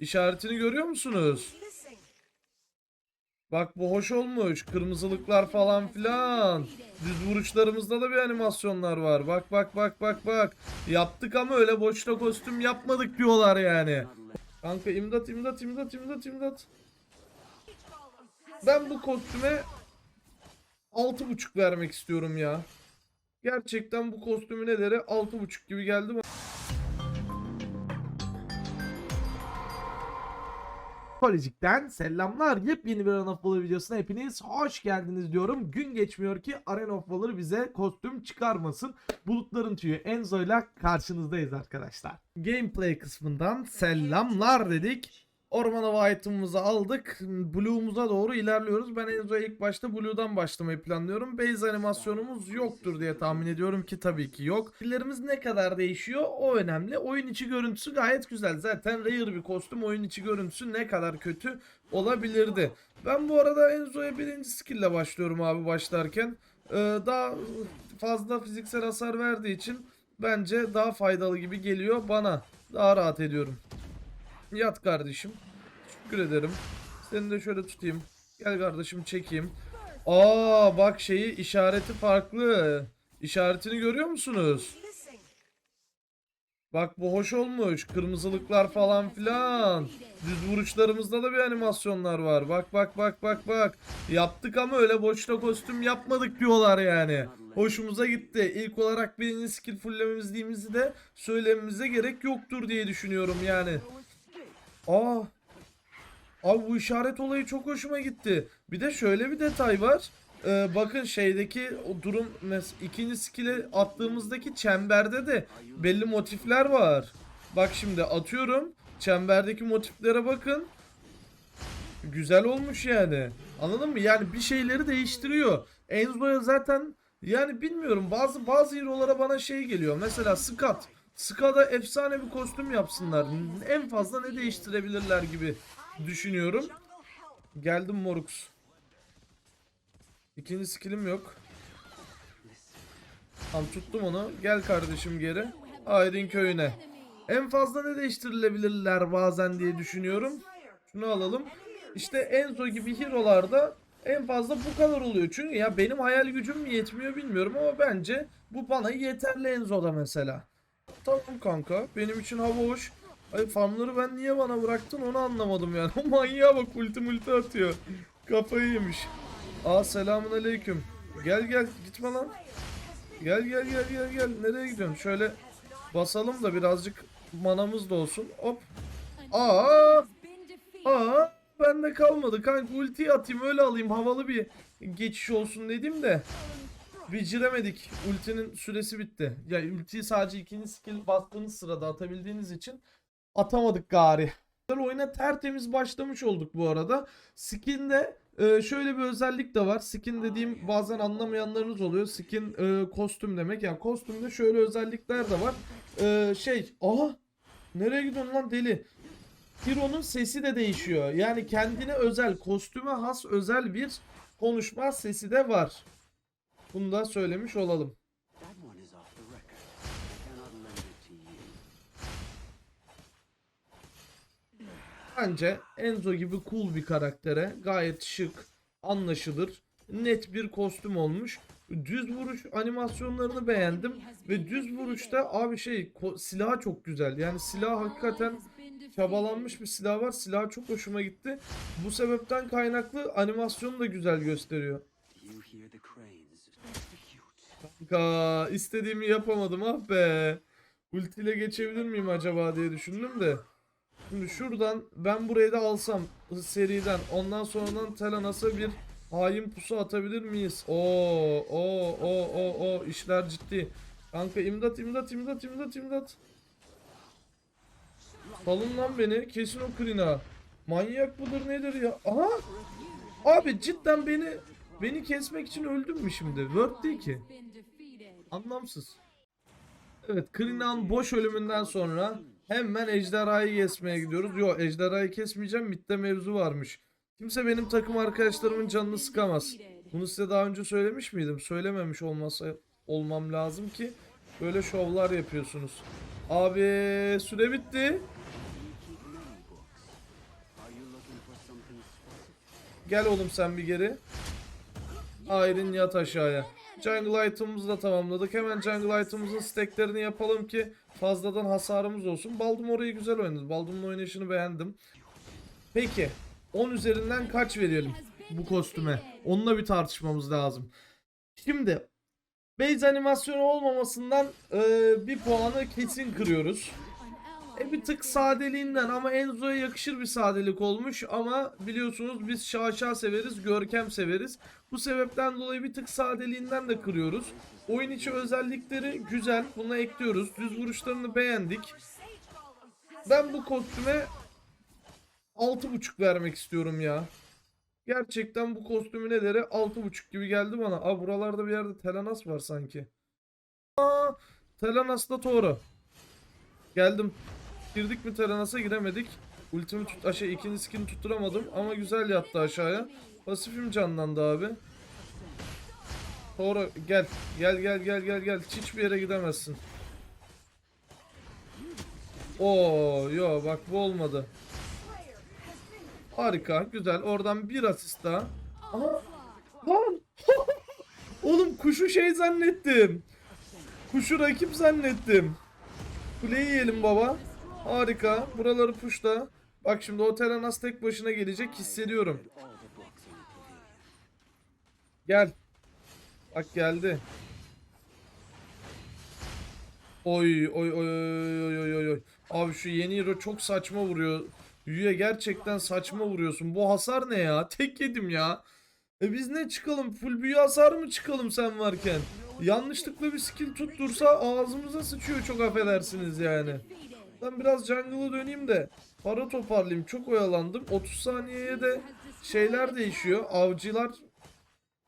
İşaretini görüyor musunuz? Bak bu hoş olmuş. Kırmızılıklar falan filan. Düz vuruşlarımızda da bir animasyonlar var. Bak bak bak bak bak. Yaptık ama öyle boşta kostüm yapmadık diyorlar yani. Kanka imdat imdat imdat imdat imdat. Ben bu kostüme 6.5 vermek istiyorum ya. Gerçekten bu kostümün ederi 6.5 gibi geldi bana. Kolecik'ten selamlar. Yepyeni bir Arena of Valor videosuna hepiniz hoş geldiniz diyorum. Gün geçmiyor ki Arena of Valor bize kostüm çıkarmasın. Bulutların tüyü Enzo ile karşınızdayız arkadaşlar. Gameplay kısmından selamlar dedik. Orman hava item'ımızı aldık. Blue'umuza doğru ilerliyoruz. Ben Enzo'ya ilk başta Blue'dan başlamayı planlıyorum. Base animasyonumuz yoktur diye tahmin ediyorum ki tabii ki yok. Skill'lerimiz ne kadar değişiyor o önemli. Oyun içi görüntüsü gayet güzel. Zaten rare bir kostüm. Oyun içi görüntüsü ne kadar kötü olabilirdi. Ben bu arada Enzo'ya birinci skill'le başlıyorum abi başlarken. Ee, daha fazla fiziksel hasar verdiği için bence daha faydalı gibi geliyor bana. Daha rahat ediyorum. Yat kardeşim. Teşekkür ederim. Seni de şöyle tutayım. Gel kardeşim çekeyim. Aa bak şeyi işareti farklı. İşaretini görüyor musunuz? Bak bu hoş olmuş. Kırmızılıklar falan filan. Düz vuruşlarımızda da bir animasyonlar var. Bak bak bak bak bak. Yaptık ama öyle boşta kostüm yapmadık diyorlar yani. Hoşumuza gitti. İlk olarak birinci skill fulllememizi de söylememize gerek yoktur diye düşünüyorum yani. Aa. Abi bu işaret olayı çok hoşuma gitti. Bir de şöyle bir detay var. Ee, bakın şeydeki o durum ikinci skill'e attığımızdaki çemberde de belli motifler var. Bak şimdi atıyorum. Çemberdeki motiflere bakın. Güzel olmuş yani. Anladın mı? Yani bir şeyleri değiştiriyor. Enzo'ya zaten yani bilmiyorum bazı bazı hero'lara bana şey geliyor. Mesela Scott. Scott'a efsane bir kostüm yapsınlar. En fazla ne değiştirebilirler gibi düşünüyorum. Geldim Morux. İkinci skillim yok. Tamam tuttum onu. Gel kardeşim geri. Aydın köyüne. En fazla ne değiştirilebilirler bazen diye düşünüyorum. Şunu alalım. İşte Enzo gibi hero'larda en fazla bu kadar oluyor. Çünkü ya benim hayal gücüm yetmiyor bilmiyorum ama bence bu bana yeterli Enzo'da mesela. Tamam kanka. Benim için hava hoş. Ay farmları ben niye bana bıraktın onu anlamadım yani. O manyağa bak ulti multi atıyor. Kafayı yemiş. Aa selamun aleyküm. Gel gel gitme lan. Gel gel gel gel gel. Nereye gidiyorsun? Şöyle basalım da birazcık manamız da olsun. Hop. Aa! Aa! Bende kalmadı. Kanka ultiyi atayım öyle alayım. Havalı bir geçiş olsun dedim de. Beceremedik. Ultinin süresi bitti. Ya ultiyi sadece ikinci skill bastığınız sırada atabildiğiniz için atamadık gari. Oyuna tertemiz başlamış olduk bu arada. Skin'de e, şöyle bir özellik de var. Skin dediğim bazen anlamayanlarınız oluyor. Skin e, kostüm demek. Yani kostümde şöyle özellikler de var. E, şey, aha nereye gidiyorsun lan deli? Hero'nun sesi de değişiyor. Yani kendine özel, kostüme has özel bir konuşma sesi de var. Bunu da söylemiş olalım. Bence Enzo gibi cool bir karaktere gayet şık, anlaşılır, net bir kostüm olmuş. Düz vuruş animasyonlarını beğendim ve düz vuruşta abi şey silahı çok güzel. Yani silah hakikaten çabalanmış bir silah var. Silah çok hoşuma gitti. Bu sebepten kaynaklı animasyonu da güzel gösteriyor. Kanka istediğimi yapamadım ah be. Ultiyle geçebilir miyim acaba diye düşündüm de. Şimdi şuradan ben burayı da alsam seriden ondan sonradan Telanas'a bir hain pusu atabilir miyiz? Oo o o o o işler ciddi. Kanka imdat imdat imdat imdat imdat. Salın lan beni kesin o krina. Manyak mıdır nedir ya? Aha! Abi cidden beni beni kesmek için öldüm mü şimdi? Word değil ki. Anlamsız. Evet Krina'nın boş ölümünden sonra Hemen ejderhayı kesmeye gidiyoruz. Yo ejderhayı kesmeyeceğim. Mitte mevzu varmış. Kimse benim takım arkadaşlarımın canını sıkamaz. Bunu size daha önce söylemiş miydim? Söylememiş olması olmam lazım ki böyle şovlar yapıyorsunuz. Abi süre bitti. Gel oğlum sen bir geri. Iron yat aşağıya. Jungle item'ımızı da tamamladık. Hemen jungle item'ımızın stacklerini yapalım ki fazladan hasarımız olsun. Baldum orayı güzel oynadı. Baldum'un oynayışını beğendim. Peki 10 üzerinden kaç verelim bu kostüme? Onunla bir tartışmamız lazım. Şimdi base animasyonu olmamasından e, bir puanı kesin kırıyoruz. E bir tık sadeliğinden ama Enzo'ya yakışır bir sadelik olmuş ama biliyorsunuz biz şaşa severiz, görkem severiz. Bu sebepten dolayı bir tık sadeliğinden de kırıyoruz. Oyun içi özellikleri güzel. Buna ekliyoruz. Düz vuruşlarını beğendik. Ben bu kostüme 6.5 vermek istiyorum ya. Gerçekten bu kostümün ederi 6.5 gibi geldi bana. Aa buralarda bir yerde Telanas var sanki. Aa Telanas'ta Toro. Geldim. Girdik mi Telanas'a giremedik. Ultimi tut aşağı ikinci skin tutturamadım ama güzel yattı aşağıya. Pasifim canlandı abi. Toro gel. Gel gel gel gel gel. Hiçbir yere gidemezsin. Oo yo bak bu olmadı. Harika, güzel. Oradan bir asist daha. Aha. Lan! Oğlum kuşu şey zannettim. Kuşu rakip zannettim. Kuleyi yiyelim baba. Harika. Buraları puşla. Bak şimdi o Teranas tek başına gelecek hissediyorum. Gel. Bak geldi. Oy oy oy oy oy oy oy. Abi şu yeni hero çok saçma vuruyor. Yüye gerçekten saçma vuruyorsun. Bu hasar ne ya? Tek yedim ya. E biz ne çıkalım? Full büyü hasar mı çıkalım sen varken? Yanlışlıkla bir skill tuttursa ağzımıza sıçıyor çok affedersiniz yani. Ben biraz jungle'a döneyim de para toparlayayım. Çok oyalandım. 30 saniyeye de şeyler değişiyor. Avcılar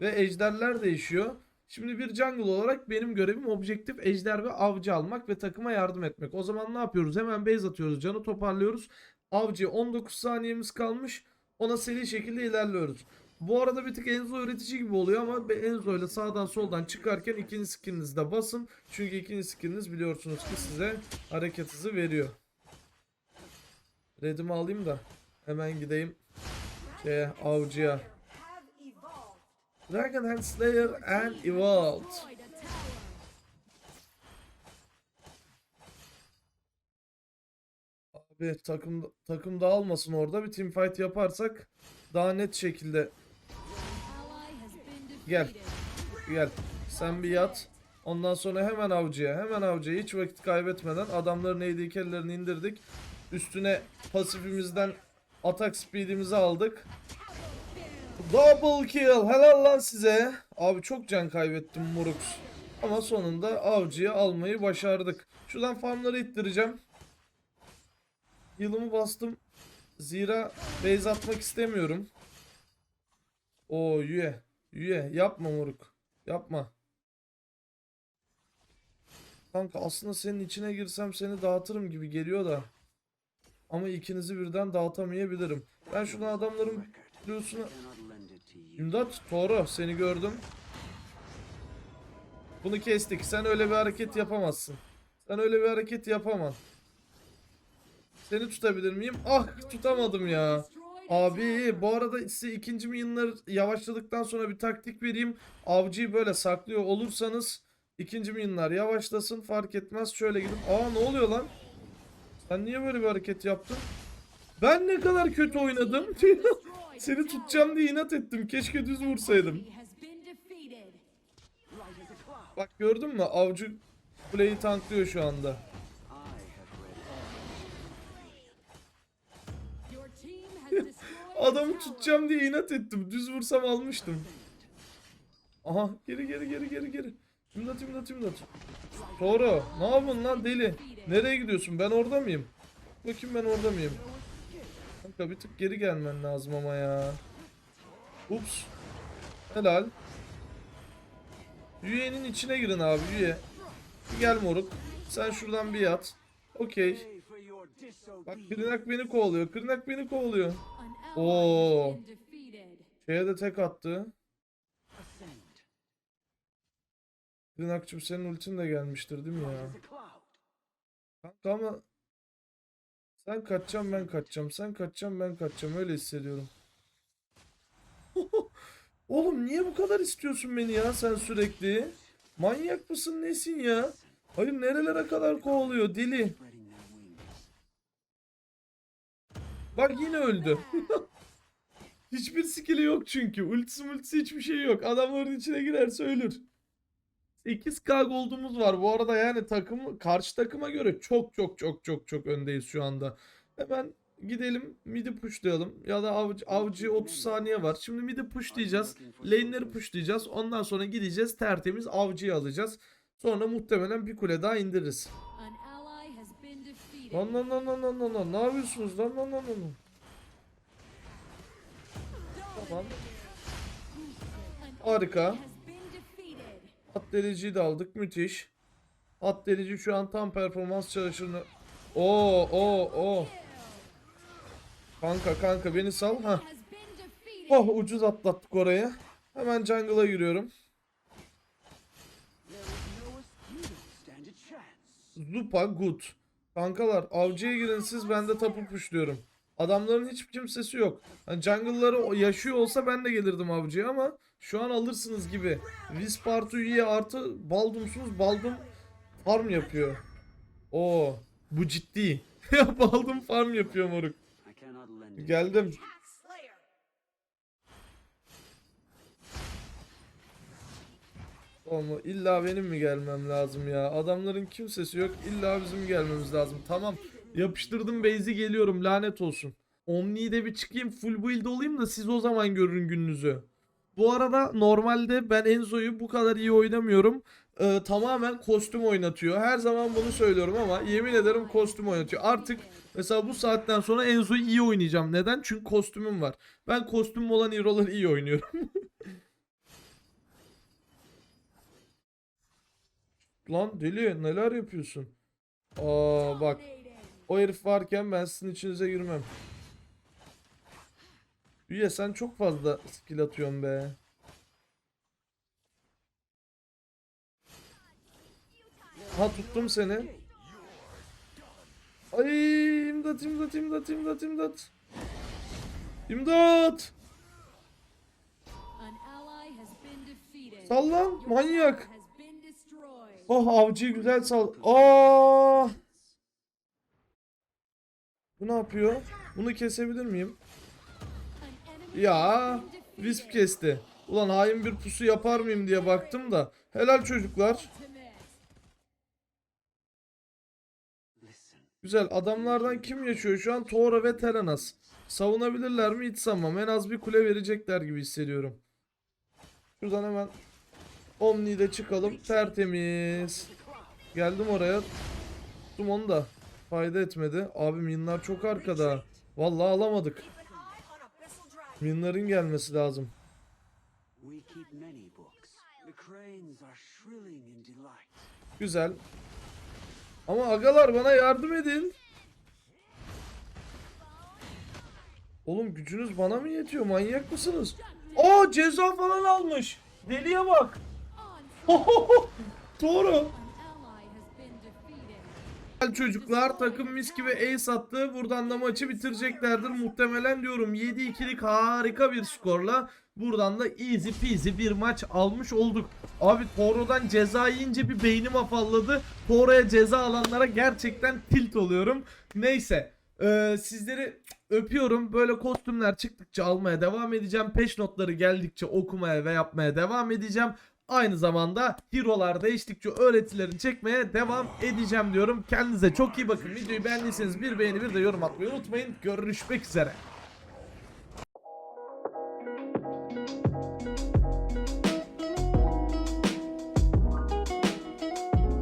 ve ejderler değişiyor. Şimdi bir jungle olarak benim görevim objektif ejder ve avcı almak ve takıma yardım etmek. O zaman ne yapıyoruz? Hemen base atıyoruz. Canı toparlıyoruz. Avcı 19 saniyemiz kalmış. Ona seri şekilde ilerliyoruz. Bu arada bir tık Enzo öğretici gibi oluyor ama Enzo ile sağdan soldan çıkarken ikinci skillinizi de basın. Çünkü ikinci skilliniz biliyorsunuz ki size hareket hızı veriyor. Redimi alayım da hemen gideyim şeye avcıya. Dragon Hand Slayer and Evolved. Abi takım takım dağılmasın orada bir team fight yaparsak daha net şekilde Gel. gel. Sen bir yat. Ondan sonra hemen avcıya, hemen avcıya hiç vakit kaybetmeden adamların heykellerini indirdik. Üstüne pasifimizden atak speedimizi aldık. Double kill. Helal lan size. Abi çok can kaybettim Murux. Ama sonunda avcıyı almayı başardık. Şuradan farmları ittireceğim. Yılımı bastım. Zira base atmak istemiyorum. O üye. Üye. Yapma Muruk. Yapma. Kanka aslında senin içine girsem seni dağıtırım gibi geliyor da. Ama ikinizi birden dağıtamayabilirim. Ben şuradan adamların Blue'sunu... İmdat Toro seni gördüm. Bunu kestik. Sen öyle bir hareket yapamazsın. Sen öyle bir hareket yapamam. Seni tutabilir miyim? Ah tutamadım ya. Abi bu arada size ikinci minyonlar yavaşladıktan sonra bir taktik vereyim. Avcıyı böyle saklıyor olursanız ikinci minyonlar yavaşlasın fark etmez. Şöyle gidip aa ne oluyor lan? Sen niye böyle bir hareket yaptın? Ben ne kadar kötü oynadım. Seni tutacağım diye inat ettim. Keşke düz vursaydım. Bak gördün mü? Avcı kuleyi tanklıyor şu anda. Adamı tutacağım diye inat ettim. Düz vursam almıştım. Aha geri geri geri geri geri. İmdat imdat imdat. Toro ne yapıyorsun lan deli? Nereye gidiyorsun? Ben orada mıyım? Bakayım ben orada mıyım? Kanka bir tık geri gelmen lazım ama ya. Ups. Helal. Üyenin içine girin abi üye. Bir Gel moruk. Sen şuradan bir yat. Okey. Bak. Kırnak beni kovalıyor. Kırnak beni kovalıyor. Oo. Şeye de tek attı. Ascend. Kırnakçım senin ultin de gelmiştir değil mi ya? Kanka ama sen kaçacağım ben kaçacağım. Sen kaçacağım ben kaçacağım. Öyle hissediyorum. Oğlum niye bu kadar istiyorsun beni ya sen sürekli? Manyak mısın nesin ya? Hayır nerelere kadar kovalıyor deli. Bak yine öldü. Hiçbir skill'i yok çünkü. Ultisi multisi hiçbir şey yok. Adamların içine girerse ölür. 8k gold'umuz var. Bu arada yani takım karşı takıma göre çok çok çok çok çok öndeyiz şu anda. Hemen gidelim midi pushlayalım. Ya da avcı, avcı 30 saniye var. Şimdi midi pushlayacağız. Lane'leri pushlayacağız. Ondan sonra gideceğiz tertemiz avcıyı alacağız. Sonra muhtemelen bir kule daha indiririz. Lan lan lan lan lan lan lan. Ne yapıyorsunuz lan lan lan lan. Tamam. Harika. At deliciyi de aldık. Müthiş. At delici şu an tam performans çalışını. Oo oo oo. Kanka kanka beni sal. Ha. Oh ucuz atlattık oraya. Hemen jungle'a chance. Zupa good. Kankalar avcıya girin siz ben de tapu pushluyorum. Adamların hiç kimsesi yok. Hani jungle'ları yaşıyor olsa ben de gelirdim avcıya ama şu an alırsınız gibi. Wispartu iyi artı Baldum'sunuz. Baldum farm yapıyor. Oo bu ciddi. Baldum farm yapıyor moruk. Geldim. Olma illa benim mi gelmem lazım ya? Adamların kimsesi yok. İlla bizim gelmemiz lazım. Tamam. Yapıştırdım base'i geliyorum. Lanet olsun. Omni'yi de bir çıkayım. Full build olayım da siz o zaman görün gününüzü. Bu arada normalde ben Enzo'yu bu kadar iyi oynamıyorum. Ee, tamamen kostüm oynatıyor. Her zaman bunu söylüyorum ama yemin ederim kostüm oynatıyor. Artık mesela bu saatten sonra Enzo'yu iyi oynayacağım. Neden? Çünkü kostümüm var. Ben kostümüm olan hero'ları iyi oynuyorum. Lan deli neler yapıyorsun? Aa bak o herif varken ben sizin içinize girmem. Üye sen çok fazla skill atıyorsun be. Ha tuttum seni. Ay imdat imdat imdat imdat imdat. İmdat. An ally has been defeated. Sal lan Your manyak. Oh avcıyı güzel sal. Aa! Bu ne yapıyor? Bunu kesebilir miyim? Ya. Wisp kesti. Ulan hain bir pusu yapar mıyım diye baktım da. Helal çocuklar. Güzel adamlardan kim yaşıyor şu an? Tora ve Teranas. Savunabilirler mi hiç sanmam. En az bir kule verecekler gibi hissediyorum. Şuradan hemen Omni'de çıkalım. Tertemiz. Geldim oraya. Tuttum onu da. Fayda etmedi. Abi minlar çok arkada. Vallahi alamadık. Minların gelmesi lazım. Güzel. Ama agalar bana yardım edin. Oğlum gücünüz bana mı yetiyor? Manyak mısınız? Aa ceza falan almış. Deliye bak. Doğru. Çocuklar takım mis gibi ace attı. Buradan da maçı bitireceklerdir muhtemelen diyorum. 7-2'lik harika bir skorla buradan da easy peasy bir maç almış olduk. Abi Toro'dan ceza yiyince bir beynim afalladı. Toro'ya ceza alanlara gerçekten tilt oluyorum. Neyse. Ee, sizleri öpüyorum. Böyle kostümler çıktıkça almaya devam edeceğim. Peş notları geldikçe okumaya ve yapmaya devam edeceğim. Aynı zamanda hero'lar değiştikçe öğretilerini çekmeye devam edeceğim diyorum. Kendinize çok iyi bakın. Videoyu beğendiyseniz bir beğeni bir de yorum atmayı unutmayın. Görüşmek üzere.